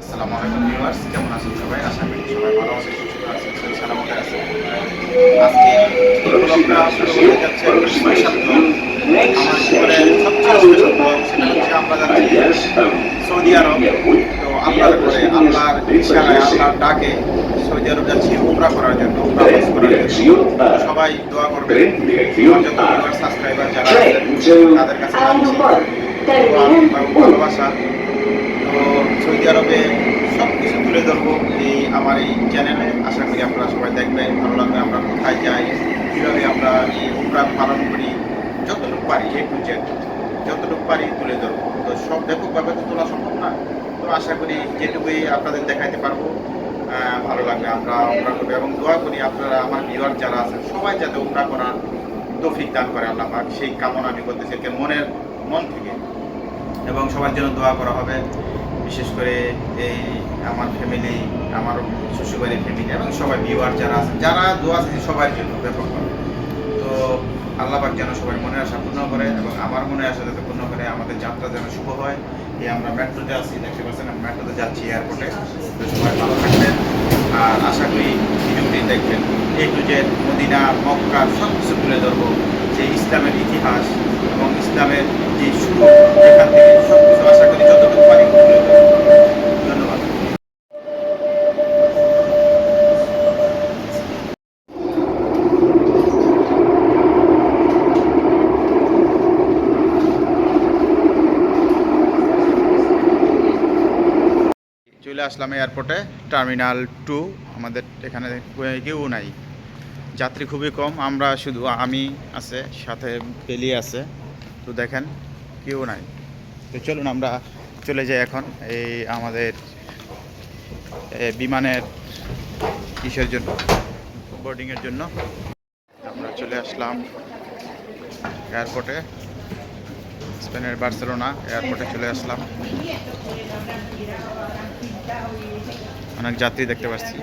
আসসালামু আলাইকুম ভিউয়ার্স, কেমন আছেন সবাই? আশা করি সবাই ভালো আছেন, সুস্থ আছেন সালামতে আছেন। আজকে আমার যাচ্ছি সৌদি আরব। তো আল্লাহর করে আল্লাহর ইশারায় আল্লাহর ডাকে সৌদি আরব যাচ্ছি উমরা করার জন্য, উমরা করার জন্য। সবাই দোয়া করবে যত ভিউয়ার সাবস্ক্রাইবার যারা তাদের কাছে ভালোবাসা তো সৌদি আরবে সব কিছু তুলে ধরবো এই আমার এই চ্যানেলে আশা করি আপনারা সবাই দেখবেন, ভালো লাগবে আমরা কোথায় যাই, কীভাবে আমরা এই উমরা পালন করি, যতটুকু পারি এ টু জেড যতটুকু পারি তুলে ধরবো। তো সব ব্যাপকভাবে তো তোলা সম্ভব না। তো আশা করি যেটুকুই আপনাদের দেখাইতে পারব ভালো লাগবে আমরা উমরা করব। এবং দোয়া করি আপনারা, আমার ভিউয়ার যারা আছেন, সবাই যাতে উমরা করার তৌফিক দান করে আল্লাহ সেই কামনা আমি করতেছি মনের মন থেকে। এবং সবার জন্য দোয়া করা হবে, বিশেষ করে এই আমার ফ্যামিলি আমার শ্বশুরবাড়ির ফ্যামিলি এবং সবাই ভিউয়ার যারা আছেন, যারা দোয়া আছে সবার জন্য ব্যাপকভাবে তো আল্লাহ পাক যেন সবাই মনে আশা পূর্ণ করে এবং আমার মনে আশা যাতে পূর্ণ করে, আমাদের যাত্রা যেন শুভ হয়। এই আমরা মেট্রোতে আছি, দেখতে পাচ্ছেন আমি মেট্রোতে যাচ্ছি এয়ারপোর্টে তো সবাই ভালো থাকবেন আর আশা করি ভিডিওটি দেখবেন A to Z Medina, Mecca সব কিছু তুলে ধরবো। যে ইসলামের ইতিহাস এবং ইসলামের যে শুরু যেখান থেকে সব কিছু আশা করি যতটুকু পারি তুলে ধরবো ধন্যবাদ চলে আসলাম এয়ারপোর্টে টার্মিনাল টু আমাদের এখানে কেউ নাই। যাত্রী খুবই কম, আমরা শুধু আমি আছে, সাথে পেলি আছে, তো দেখেন কেউ নাই। তো চলুন আমরা চলে যাই এখন, এই আমাদের বিমানের কিসের জন্য বোর্ডিংয়ের জন্য। আমরা চলে আসলাম এয়ারপোর্টে স্পেনের বার্সেলোনা এয়ারপোর্টে চলে আসলাম। অনেক যাত্রী দেখতে পাচ্ছি।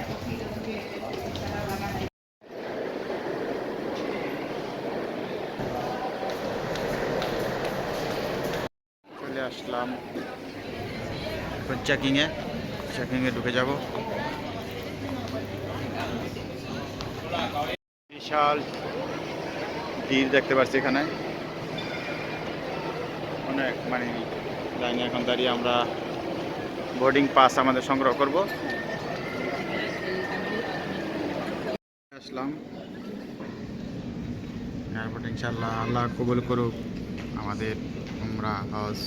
চলে আসলাম। চেকিংয়ে চেকিংয়ে ঢুকে যাব। বিশাল ভিড় দেখতে পাচ্ছি এখানে। অনেক মানে লাইনে এখন দাঁড়িয়ে আমরা বোর্ডিং পাস আমাদের সংগ্রহ করব। আসলাম। এয়ারপোর্ট ইনশাল্লাহ আল্লাহ কবুল করুক, আমাদের আমরা হজ।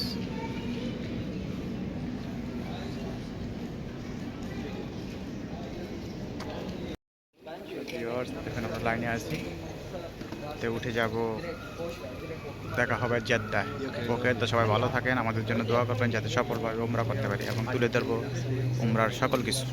আমরা লাইনে আছি। তে উঠে যাব। দেখা হবে জেদ্দা ওকে, তো সবাই ভালো থাকেন। আমাদের জন্য দোয়া করবেন যাতে সফলভাবে উমরা করতে পারি এবং তুলে ধরবো উমরার সকল কিছু।